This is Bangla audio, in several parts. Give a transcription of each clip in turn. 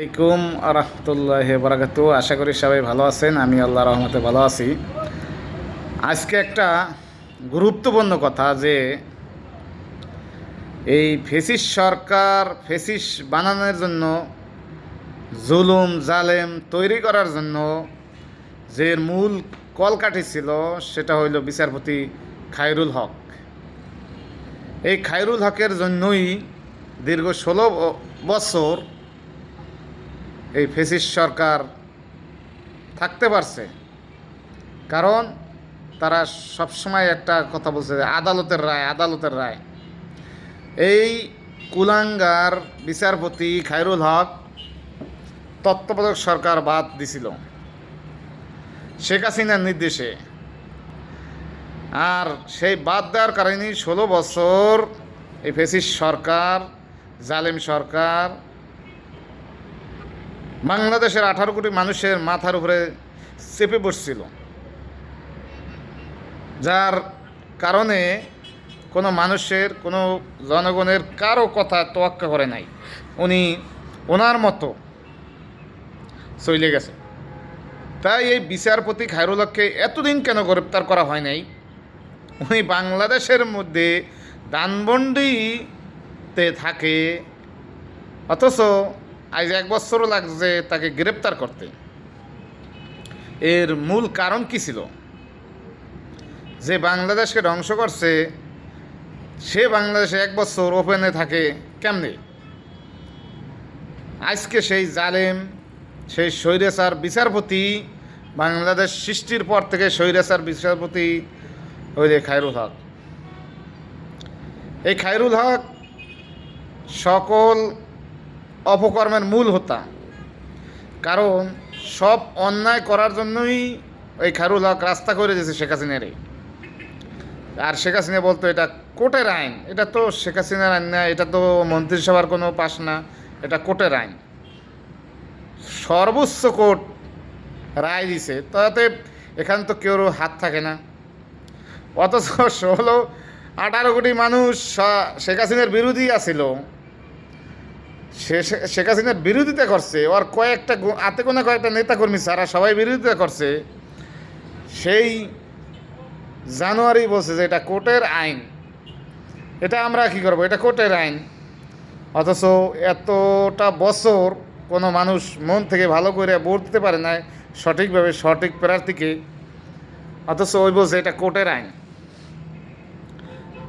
আলাইকুম আরহামতুল্লাহ বারাকাতু আশা করি সবাই ভালো আছেন, আমি আল্লাহ রহমতে ভালো আছি। আজকে একটা গুরুত্বপূর্ণ কথা যে, এই ফেসিস সরকার ফেসিস বানানোর জন্য, জুলুম, জালেম তৈরি করার জন্য যে মূল কলকাঠি ছিল, সেটা হইল বিচারপতি খায়রুল হক। এই খায়রুল হকের জন্যই দীর্ঘ ষোলো বছর এই ফেসিস সরকার থাকতে পারছে। কারণ তারা সবসময় একটা কথা বলছে আদালতের রায় আদালতের রায়। এই কুলাঙ্গার বিচারপতি খায়রুল হক তত্ত্বাবধায়ক সরকার বাদ দিছিল। শেখ হাসিনার নির্দেশে। আর সেই বাদ দেওয়ার কারণেই ষোলো বছর এই ফেসিস সরকার, জালেম সরকার বাংলাদেশের আঠারো কোটি মানুষের মাথার উপরে চেপে বসছিল। যার কারণে কোনো মানুষের, কোনো জনগণের কারও কথা তোয়াক্কা করে নাই। উনি ওনার মতো চলে গেছে। তাই এই বিচারপতি খায়রুল্লাহকে এতদিন কেন গ্রেপ্তার করা হয় নাই? উনি বাংলাদেশের মধ্যে দানবন্ডিতে থাকে। অথচ আজ এক বছরও লাগছে তাকে গ্রেপ্তার করতে। এর মূল কারণ কি ছিল? যে বাংলাদেশকে ধ্বংস করছে, সে বাংলাদেশে এক বছর ওপেনে থাকে কেমনে? আজকে সেই জালেম, সেই স্বৈরাচার বিচারপতি, বাংলাদেশ সৃষ্টির পর থেকে স্বৈরাচার বিচারপতি ওই যে খায়রুল হক। এই খায়রুল হক সকল অপকর্মের মূল হোতা। কারণ সব অন্যায় করার জন্যই ওই খারুল হক রাস্তা করে দিয়েছে শেখ হাসিনারে। আর শেখ হাসিনা বলতো, এটা কোর্টের আইন। এটা তো শেখ হাসিনার আইন না, এটা তো মন্ত্রিসভার কোনো পাশ না, এটা কোর্টের আইন। সর্বোচ্চ কোর্ট রায় দিছে, তাতে এখানে তো কেউ হাত থাকে না। অথচ ষোলো আঠারো কোটি মানুষ শেখ হাসিনার বিরোধী আছিল। শেখ হাসিনার বিরোধিতা করছে, ওর কয়েকটা হাতে কোনো কয়েকটা নেতাকর্মী ছাড়া সবাই বিরোধিতা করছে। সেই জানুয়ারি বলছে যে এটা কোর্টের আইন। এটা আমরা কি করব? এটা কোর্টের আইন। অথচ এতটা বছর কোনো মানুষ মন থেকে ভালো করে ভোট দিতে পারে না সঠিকভাবে সঠিক প্রার্থীকে। অথচ ওই বলছে এটা কোর্টের আইন।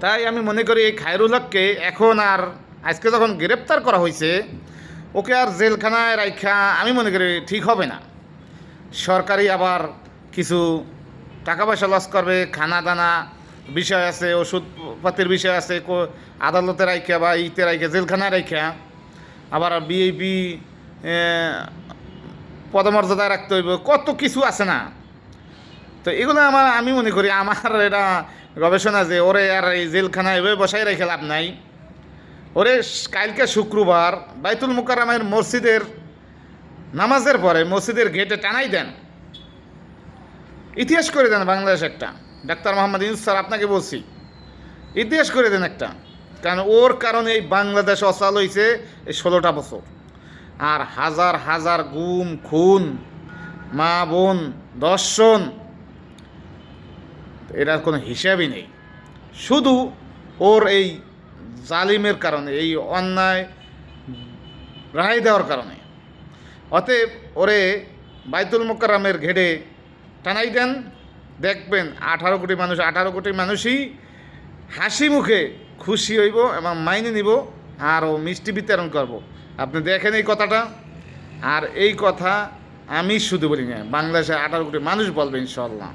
তাই আমি মনে করি এই খায়রুল হককে এখন আর আজকে যখন গ্রেপ্তার করা হয়েছে, ওকে আর জেলখানায় রাখা আমি মনে করি ঠিক হবে না। সরকারি আবার কিছু টাকা পয়সা লস করবে খানা দানা বিষয় আছে, ওষুধপাতির বিষয় আছে আদালতে রাখা বা ইতে রাখা জেলখানায় রাখা আবার বিএপি পদমর্যাদায় রাখতে হইব, কত কিছু আছে না? তো এগুলো আমার, আমি মনে করি আমার এটা গবেষণা যে ওরে আর এই জেলখানায় এভাবে বসাই রেখে লাভ নাই। ওরে কালকে শুক্রবার বাইতুল মুকাররমের মসজিদের নামাজের পরে মসজিদের গেটে টানাই দেন। ইতিহাস করে দেন বাংলাদেশ একটা। ডাক্তার মোহাম্মদ ইউনুস স্যার, আপনাকে বলছি, ইতিহাস করে দেন একটা। কারণ ওর কারণে এই বাংলাদেশ অচাল হয়েছে এই ষোলোটা বছর। আর হাজার হাজার গুম, খুন, মা বোন দর্শন এটার কোনো হিসাবই নেই। শুধু ওর এই জালিমের কারণে, এই অন্যায় রায় দেওয়ার কারণে। অতএব ওরে বাইতুল মোকাররমের ঘেড়ে টানাই দেন। দেখবেন আঠারো কোটি মানুষ, আঠারো কোটি মানুষই হাসি মুখে খুশি হইব এবং মাইনে নিব আর ও মিষ্টি বিতরণ করব। আপনি দেখেন এই কথাটা? আর এই কথা আমি শুধু বলি না, বাংলাদেশের আঠারো কোটি মানুষ বলবে ইনশাল্লাহ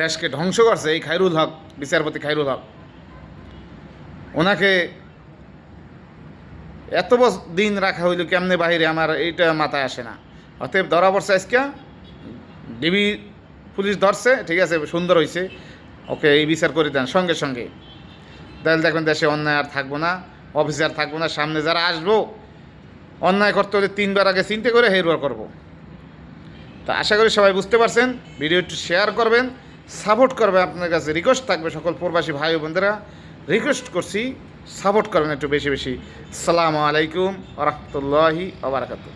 দেশকে ধ্বংস করছে এই খাইরুল হক, বিচারপতি খায়রুল হক। ওনাকে এত বছ- দিন রাখা হইল কেমনে বাহিরে আমার এইটা মাথায় আসে না। অতএব ধরা পড়ছে আজকে। ডিবি পুলিশ ধরছে, ঠিক আছে, সুন্দর হয়েছে ওকে এই বিচার করে দেন, সঙ্গে সঙ্গে। তাহলে দেখবেন দেশে অন্যায় আর থাকব না অফিসার থাকব না, সামনে যারা আসব, অন্যায় করতে হলে তিনবার আগে চিন্তা করে হেরবার করব। তো আশা করি সবাই বুঝতে পারছেন ভিডিও একটু শেয়ার করবেন, সাপোর্ট করবে আপনার কাছে রিকোয়েস্ট থাকবে সকল প্রবাসী ভাই বোনদেরা রিকোয়েস্ট করছি সাপোর্ট করেন একটু বেশি বেশি। আসসালামু আলাইকুম রহমতুল্লাহি আবরাকাতু